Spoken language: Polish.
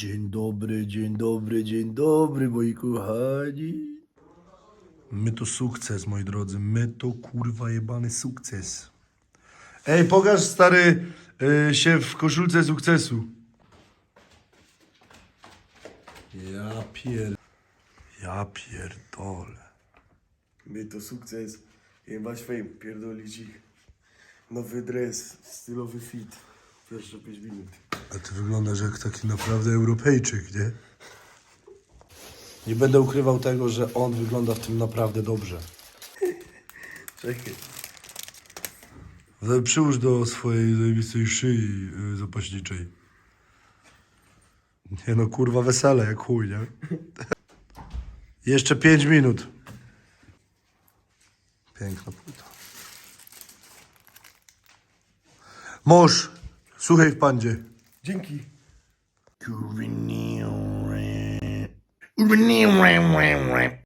Dzień dobry, dzień dobry, dzień dobry, moi kochani. My to sukces, moi drodzy. My to kurwa jebany sukces. Ej, pokaż stary y, się w koszulce sukcesu. Ja pier... Ja pierdolę. My to sukces. Jebać fame, pierdolić ich. Nowy dres, stylowy fit. Pierwsze 5 minut. A ty wyglądasz jak taki naprawdę Europejczyk, nie? Nie będę ukrywał tego, że on wygląda w tym naprawdę dobrze. Czekaj. Ale Przyłóż do swojej zajebistej szyi y, zapaśniczej. Nie no, kurwa, wesele jak chuj, nie? Jeszcze pięć minut. Piękna płyta. Mąż, słuchaj w pandzie. Dzięki.